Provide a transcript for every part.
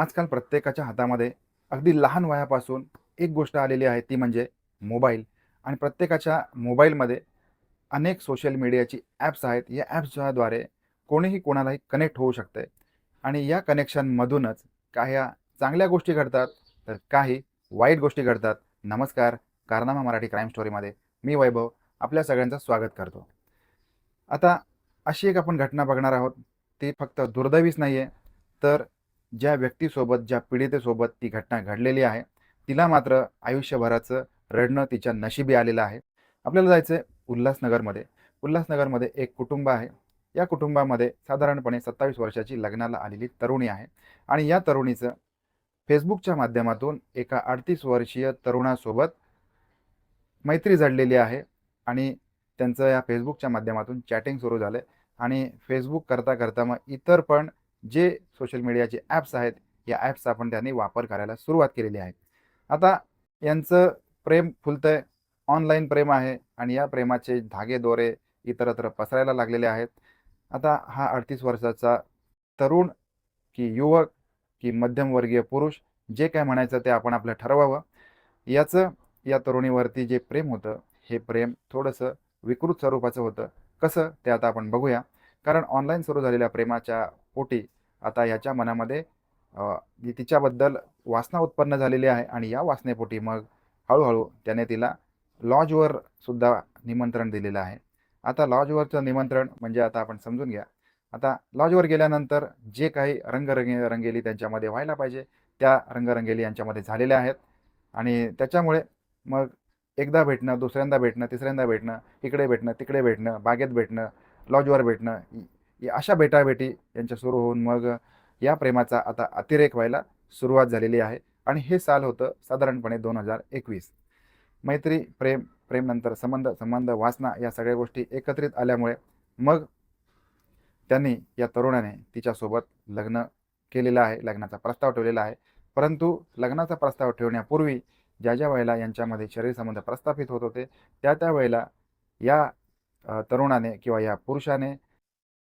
आजकाल प्रत्येकाच्या हातामध्ये अगदी लहान वयापासून एक गोष्ट आलेली आहे ती म्हणजे मोबाईल. आणि प्रत्येकाच्या मोबाईलमध्ये अनेक सोशल मीडियाची ॲप्स आहेत. या ॲप्सच्याद्वारे कोणीही कोणालाही कनेक्ट होऊ शकते आणि या कनेक्शनमधूनच काही चांगल्या गोष्टी घडतात तर काही वाईट गोष्टी घडतात. नमस्कार कारनामा मराठी क्राईम स्टोरीमध्ये मी वैभव आपल्या सगळ्यांचं स्वागत करतो. आता अशी एक आपण घटना बघणार आहोत. ती फक्त दुर्दैवीच नाही आहे तर ज्या व्यक्तीसोबत ज्या पीडितेसोबत ती घटना घडलेली आहे तिला मात्र आयुष्यभराचं रडणं तिच्या नशिबी आलेलं आहे. आपल्याला जायचं आहे उल्हासनगरमध्ये. उल्हासनगरमध्ये एक कुटुंब आहे. या कुटुंबामध्ये साधारणपणे सत्तावीस वर्षाची लग्नाला आलेली तरुणी आहे आणि या तरुणीचं फेसबुकच्या माध्यमातून एका अडतीस वर्षीय तरुणासोबत मैत्री जडलेली आहे आणि त्यांचं या फेसबुकच्या माध्यमातून चॅटिंग सुरू झालं आणि फेसबुक करता करता मग इतर पण जे सोशल मीडियाचे ॲप्स आहेत या ॲप्सचा आपण त्यांनी वापर करायला सुरुवात केलेली आहे. आता यांचं प्रेम फुलतं आहे ऑनलाईन प्रेम आहे आणि या प्रेमाचे धागे दोरे इतरत्र पसरायला लागलेले आहेत. आता हा अडतीस वर्षाचा तरुण की युवक की मध्यमवर्गीय पुरुष जे काय म्हणायचं ते आपण आपलं ठरवावं. याचं या तरुणीवरती जे प्रेम होतं हे प्रेम थोडंसं विकृत स्वरूपाचं होतं. कसं ते आता आपण बघूया. कारण ऑनलाईन सुरू झालेल्या प्रेमाच्या पोटी आता ह्याच्या मनामध्ये तिच्याबद्दल वासना उत्पन्न झालेली आहे आणि या वासनेपोटी मग हळूहळू त्याने तिला लॉजवर सुद्धा निमंत्रण दिलेलं आहे. आता लॉजवरचं निमंत्रण म्हणजे आता आपण समजून घ्या. आता लॉजवर गेल्यानंतर जे काही रंगरंगे रंगेली त्यांच्यामध्ये व्हायला पाहिजे त्या रंगरंगेली यांच्यामध्ये झालेल्या आहेत. आणि त्याच्यामुळे मग एकदा भेटणं दुसऱ्यांदा भेटणं तिसऱ्यांदा भेटणं इकडे भेटणं तिकडे भेटणं बागेत भेटणं लॉजवर भेटणं अशा भेटाभेटी यांच्या सुरू होऊन मग या प्रेमाचा आता अतिरेक व्हायला सुरुवात झालेली आहे. आणि हे साल होतं साधारणपणे दोन हजार एकवीस. मैत्री प्रेम प्रेमनंतर संबंध संबंध वासना या सगळ्या गोष्टी एकत्रित आल्यामुळे मग त्यांनी या तरुणाने तिच्यासोबत लग्न केलेलं आहे लग्नाचा प्रस्ताव ठेवलेला आहे. परंतु लग्नाचा प्रस्ताव ठेवण्यापूर्वी ज्या ज्या वेळेला यांच्यामध्ये शरीरसंबंध प्रस्थापित होत होते त्या त्या वेळेला या तरुणाने किंवा या पुरुषाने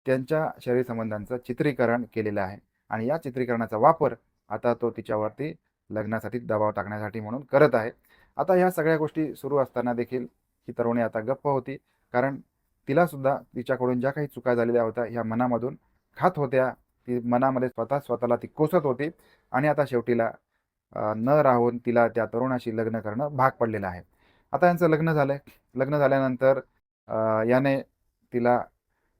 त्यांच्या शरीरसंबंधांचं चित्रीकरण केलेलं आहे. आणि या चित्रीकरणाचा वापर आता तो तिच्यावरती लग्नासाठी दबाव टाकण्यासाठी म्हणून करत आहे. आता ह्या सगळ्या गोष्टी सुरू असताना देखील ही तरुणी आता गप्प होती. कारण तिलासुद्धा तिच्याकडून ज्या काही चुका झालेल्या होत्या ह्या मनामधून खात होत्या. ती मनामध्ये स्वतः स्वतःला ती कोसत होती. आणि आता शेवटीला न राहून तिला त्या तरुणाशी लग्न करणं भाग पडलेलं आहे. आता यांचं लग्न झालं आहे लग्न झाल्यानंतर याने तिला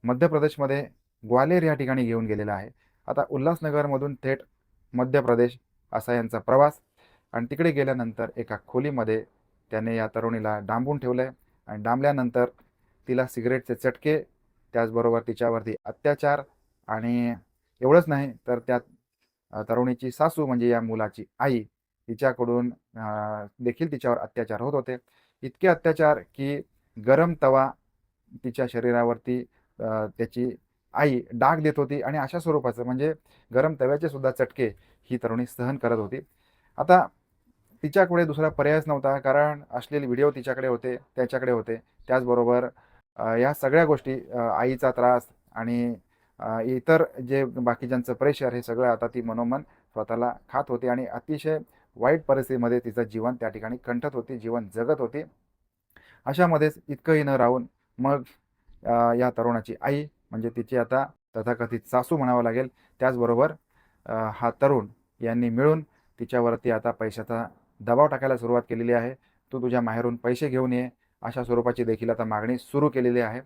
मध्य प्रदेशमध्ये ग्वालेर या ठिकाणी घेऊन गेलेला आहे. आता उल्हासनगरमधून थेट मध्य प्रदेश असा यांचा प्रवास आणि तिकडे गेल्यानंतर एका खोलीमध्ये त्याने या तरुणीला डांबून ठेवलं आहे आणि डांबल्यानंतर तिला सिगरेटचे चटके त्याचबरोबर तिच्यावरती अत्याचार आणि एवढंच नाही तर त्यात तरुणीची सासू म्हणजे या मुलाची आई तिच्याकडून देखील तिच्यावर अत्याचार होत होते. इतके अत्याचार की गरम तवा तिच्या शरीरावरती त्याची आई डाग देत होती आणि अशा स्वरूपाचं म्हणजे गरम तव्याचे सुद्धा चटके ही तरुणी सहन करत होती. आता तिच्याकडे दुसरा पर्यायच नव्हता कारण असलेले व्हिडिओ तिच्याकडे होते त्याच्याकडे होते. त्याचबरोबर या सगळ्या गोष्टी आईचा त्रास आणि इतर जे बाकीच्यांचं प्रेशर हे सगळं आता ती मनोमन स्वतःला खात होती आणि अतिशय वाईट परिस्थितीमध्ये तिचं जीवन त्या ठिकाणी कंठत होती जीवन जगत होती. अशामध्येच इतकंही न राहून मग या तरुणाची आई म्हणजे तिची आता तथाकथित सासू म्हणावं लागेल. त्याचबरोबर हा तरुण यांनी मिळून तिच्यावरती आता पैशाचा दबाव टाकायला सुरुवात केलेली आहे. तू तुझ्या माहेरून पैसे घेऊन ये अशा स्वरूपाची देखील आता मागणी सुरू केलेली आहे.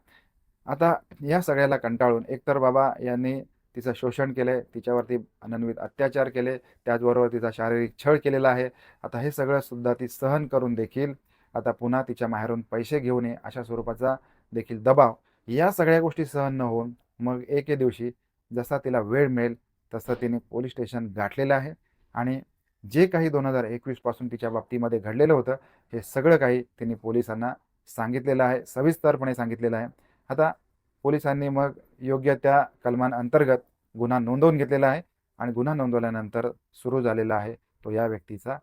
आता या सगळ्याला कंटाळून एकतर बाबा यांनी तिचं शोषण केलं तिच्यावरती अनन्वित अत्याचार केले त्याचबरोबर तिचा शारीरिक छळ केलेला आहे. आता हे सगळं सुद्धा ती सहन करून देखील आता पुन्हा तिच्या माहेरून पैसे घेऊन ये अशा स्वरूपाचा देखील दबाव या सगळ्या गोष्टी सहन न होऊन मग एके दिवशी जसा तिला वेळ मिळेल तसं तिने पोलीस स्टेशन गाठलेलं आहे. आणि जे काही दोन हजार एकवीसपासून तिच्या बाबतीमध्ये घडलेलं होतं हे सगळं काही तिने पोलिसांना सांगितलेलं आहे सविस्तरपणे सांगितलेलं आहे. आता पोलिसांनी मग योग्य त्या कलमांअंतर्गत गुन्हा नोंदवून घेतलेला आहे आणि गुन्हा नोंदवल्यानंतर सुरू झालेला आहे तो या व्यक्तीचा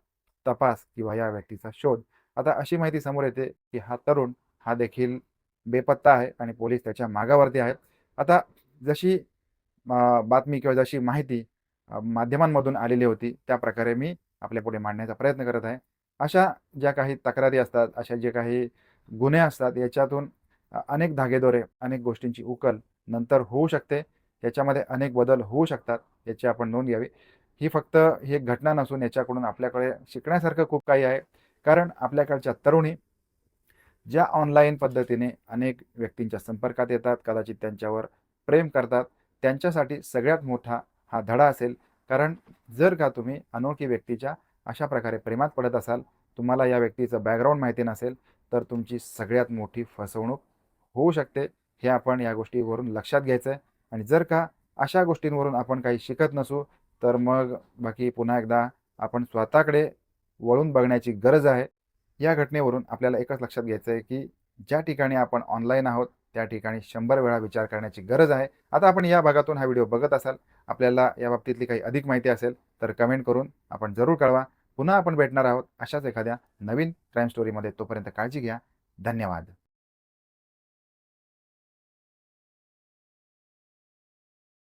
तपास किंवा या व्यक्तीचा शोध. आता अशी माहिती समोर येते की हा तरुण हा देखील बेपत्ता आहे आणि पोलीस त्याच्या मागावरती आहेत. आता जशी बातमी किंवा जशी माहिती माध्यमांमधून आलेली होती त्या प्रकारे मी आपल्यापुढे मांडण्याचा प्रयत्न करत आहे. अशा ज्या काही तक्रारी असतात अशा जे काही गुन्हे असतात याच्यातून अनेक धागेदोरे अनेक गोष्टींची उकल नंतर होऊ शकते. याच्यामध्ये अनेक बदल होऊ शकतात याची आपण नोंद घ्यावी. ही फक्त ही एक घटना नसून याच्याकडून आपल्याकडे शिकण्यासारखं खूप काही आहे. कारण आपल्याकडच्या तरुणी ज्या ऑनलाईन पद्धतीने अनेक व्यक्तींच्या संपर्कात येतात कदाचित त्यांच्यावर प्रेम करतात त्यांच्यासाठी सगळ्यात मोठा हा धडा असेल. कारण जर का तुम्ही अनोळखी व्यक्तीच्या अशा प्रकारे प्रेमात पडत असाल तुम्हाला या व्यक्तीचं बॅकग्राऊंड माहिती नसेल तर तुमची सगळ्यात मोठी फसवणूक होऊ शकते. हे आपण या गोष्टीवरून लक्षात घ्यायचं आहे आणि जर का अशा गोष्टींवरून आपण काही शिकत नसू तर मग बाकी पुन्हा एकदा आपण स्वतःकडे वळून बघण्याची गरज आहे. या घटनेवरून आपल्याला एकच लक्षात घ्यायचं आहे की ज्या ठिकाणी आपण ऑनलाईन आहोत त्या ठिकाणी शंभर वेळा विचार करण्याची गरज आहे. आता आपण या भागातून हा व्हिडिओ बघत असाल आपल्याला या बाबतीतली काही अधिक माहिती असेल तर कमेंट करून आपण जरूर कळवा. पुन्हा आपण भेटणार आहोत अशाच एखाद्या नवीन क्राईम स्टोरीमध्ये तोपर्यंत काळजी घ्या. धन्यवाद.